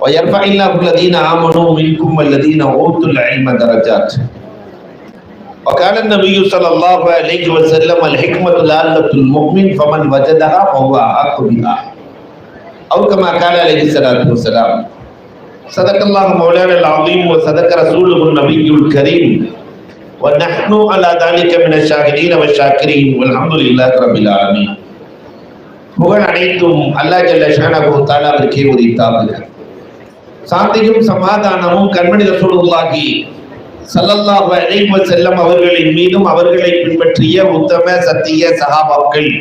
ويرفع الله الذين آمنوا منكم والذين أوتوا العلم درجات وقال النبي صلى الله عليه وسلم الحكمة لالة المؤمن فمن وجدها فهو أحق بها أو كما قال عليه الصلاة والسلام صدق الله مولانا العظيم وصدق رسوله النبي الكريم ونحن على ذلك من الشاهدين والشاكرين والحمد لله رب العالمين புகழ் அனைத்தும் அல்லாஹ் ஜல்ல ஷானஹு தஆலாவிற்கே உரித்தாகுக சாந்தியும் சமாதானமும் கண்மணி ரசூலுல்லாஹி சல்லல்லாஹு அலைஹி வஸல்லம் அவர்களின் மீதும் அவர்களை பின்பற்றிய உத்தம சத்திய சஹாபாக்கள்.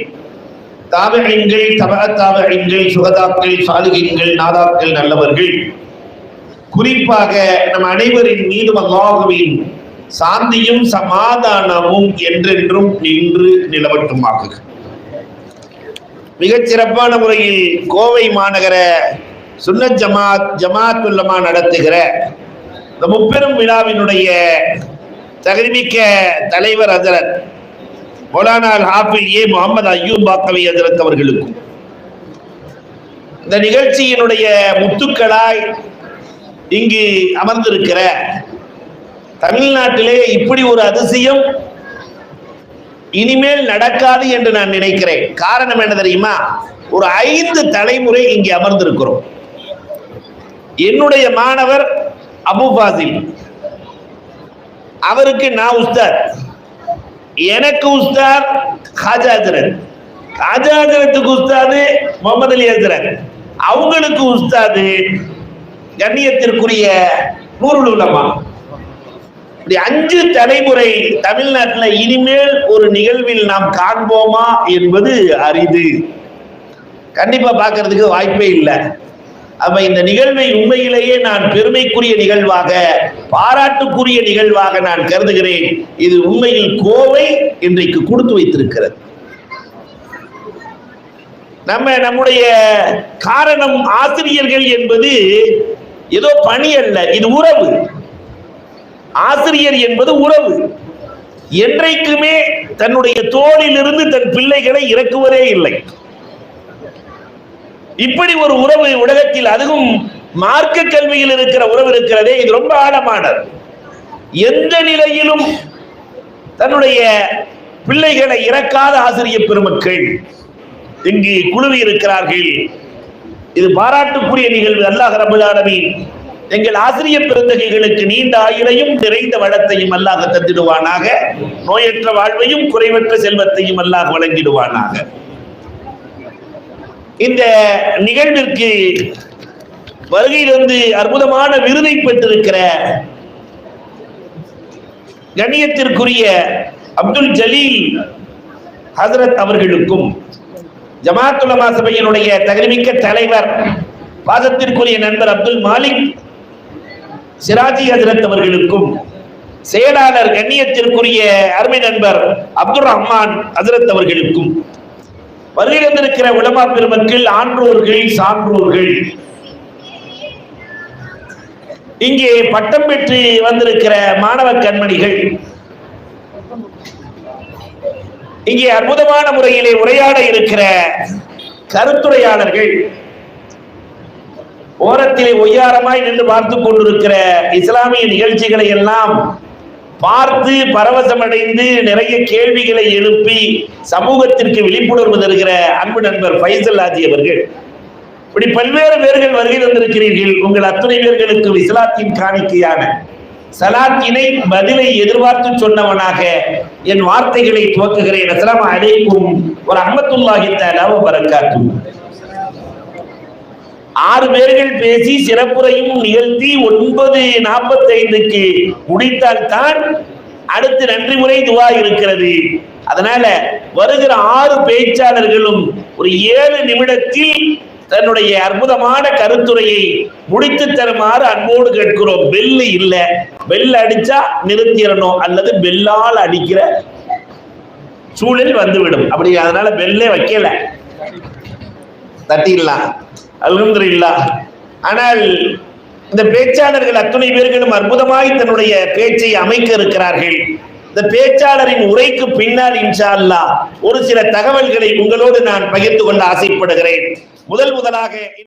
தாவகங்கள் தபஅ தாபிஈன்கள் சுகதாக்கள் சாலிகங்கள் நாதாக்கள் நல்லவர்கள். குறிப்பாக நம் அனைவரின் மீதும் அல்லாஹுவின் சாந்தியும் சமாதானமும் என்றென்றும் நின்று நிலவட்டுமாக மிகச் சிறப்பான முறையில் கோவை மாநகர சுன்னத் ஜமாத் ஜமாத்துல்லமா நடத்துகிற இந்த முப்பெரும் விழாவினுடைய தகுதிமிக்க தலைவர் ஹசரத் மௌலானா அல் ஏ. முகமது அய்யூப் பாக்கவி ஹசரத் அவர்களுக்கும். இந்த நிகழ்ச்சியினுடைய முத்துக்களாய் இங்கு அமர்ந்திருக்கிற தமிழ்நாட்டிலே இப்படி ஒரு அதிசயம் இனிமேல் நடக்காது என்று நான் நினைக்கிறேன். காரணம் என்ன தெரியுமா? ஒரு ஐந்து தலைமுறை இங்கே அமர்ந்திருக்கிறோம். என்னுடைய மாணவர் அபு ஃபாசில். அவருக்கு நான் உஸ்தாத். எனக்கு உஸ்தாத் ஹாஜா ஹசரத் ஹாஜா உஸ்தாது முகமது அலி ஹசரத் அவங்களுக்கு உஸ்தாது கண்ணியத்திற்குரிய நூறு உலமா. இப்படி அஞ்சு தலைமுறை தமிழ்நாட்டில் இனிமேல் ஒரு நிகழ்வில் நாம் காண்போமா என்பது அரிது. கண்டிப்பா பார்க்கறதுக்கு வாய்ப்பே இல்லை. அப்ப இந்த நிகழ்வை உண்மையிலேயே நான் பெருமைக்குரிய நிகழ்வாக பாராட்டுக்குரிய நிகழ்வாக நான் கருதுகிறேன். இது உண்மையில் கோவை இன்றைக்கு கொடுத்து வைத்திருக்கிறது. நம்ம நம்முடைய காரணம் ஆசிரியர்கள் என்பது ஏதோ பணி அல்ல இது உறவு. ஆசிரியர் என்பது உறவு. என்றைக்குமே தன்னுடைய தோளிலிருந்து தன் பிள்ளைகளை இறக்குவதே இல்லை. இப்படி ஒரு உறவு உலகத்தில் அதுவும் மார்க்க கல்வியில் இருக்கிற உறவு இருக்கிறதே. இது ரொம்ப ஆழமானது. எந்த நிலையிலும் தன்னுடைய பிள்ளைகளை இறக்காத ஆசிரியர் பெருமக்கள் இங்கு குழுவி இருக்கிறார்கள். இது பாராட்டுக்குரிய நிகழ்வு. அல்லாஹ் ரபுல் எங்கள் ஆசிரியர் பெருந்தகைகளுக்கு நீண்ட ஆயுளையும் நிறைந்த வளத்தையும் அல்லாஹ் தந்திடுவானாக. நோயற்ற வாழ்வையும் குறைவற்ற செல்வத்தையும் அல்லாஹ் வழங்கிடுவானாக. இந்த நிகழ்விற்கு வருகையிலிருந்து அற்புதமான விருதை பெற்றிருக்கிற கண்ணியத்திற்குரிய அப்துல் ஜலீல் ஹசரத் அவர்களுக்கும் ஜமாத்துலமா சபையினுடைய தகுதிமிக்க தலைவர் பாதத்திற்குரிய நண்பர் அப்துல் மாலிக் சிராஜி ஹசரத் அவர்களுக்கும் செயலாளர் கண்ணியத்திற்குரிய அருமை நண்பர் அப்துல் ரஹ்மான் ஹசரத் அவர்களுக்கும் வருகிறந்திருக்கிற உலமா பெருமக்கள் ஆன்றோர்கள் சான்றோர்கள். இங்கே பட்டம் பெற்று வந்திருக்கிற மாணவ கண்மணிகள். இங்கே அற்புதமான முறையிலே உரையாட இருக்கிற கருத்துரையாளர்கள். ஓரத்திலே ஒய்யாரமாய் நின்று பார்த்து கொண்டிருக்கிற இஸ்லாமிய நிகழ்ச்சிகளை எல்லாம் பார்த்து பரவசமடைந்து நிறைய கேள்விகளை எழுப்பி சமூகத்திற்கு விழிப்புணர்வு தருகிற அன்பு நண்பர் ஃபைசல் ஆஜி அவர்கள். இப்படி பல்வேறு பேர்கள் வருகை தந்திருக்கிறீர்கள் உங்கள் அத்தனை பேர்களுக்கு இஸ்லாத்தின் காணிக்கையான சலாத்தினை பதிலை எதிர்பார்த்து சொன்னவனாக என் வார்த்தைகளை துவக்குகிறேன். அஸ்லாம் அலைக்கும் ஒரு அஹமத்துல்லாஹி தஆலா வரகாத்து ஆறு பேர்கள் பேசி சிறப்புரையும் நிகழ்த்தி ஒன்பது நாற்பத்தி ஐந்துக்கு முடித்தால் தான் அடுத்து நன்றி முறை துவா இருக்கிறது. அதனால வருகிற ஆறு பேச்சாளர்களும் ஒரு ஏழு நிமிடத்தில் தன்னுடைய அற்புதமான கருத்துரையை முடித்து தருமாறு அன்போடு கேட்கிறோம். பெல்லு இல்ல. பெல் அடிச்சா நிறுத்திடணும் அல்லது பெல்லால் அடிக்கிற சூழல் வந்துவிடும். அப்படி அதனால பெல்லே வைக்கல. தட்டிடலாம். அல்ஹம்துலில்லா. ஆனால் இந்த பேச்சாளர்கள் அத்துணை பேர்களும் அற்புதமாய் தன்னுடைய பேச்சை அமைக்க இருக்கிறார்கள். இந்த பேச்சாளரின் உரைக்கு பின்னால் இன்ஷா அல்லாஹ் ஒரு சில தகவல்களை உங்களோடு நான் பகிர்ந்து கொள்ள ஆசைப்படுகிறேன். முதல் முதலாக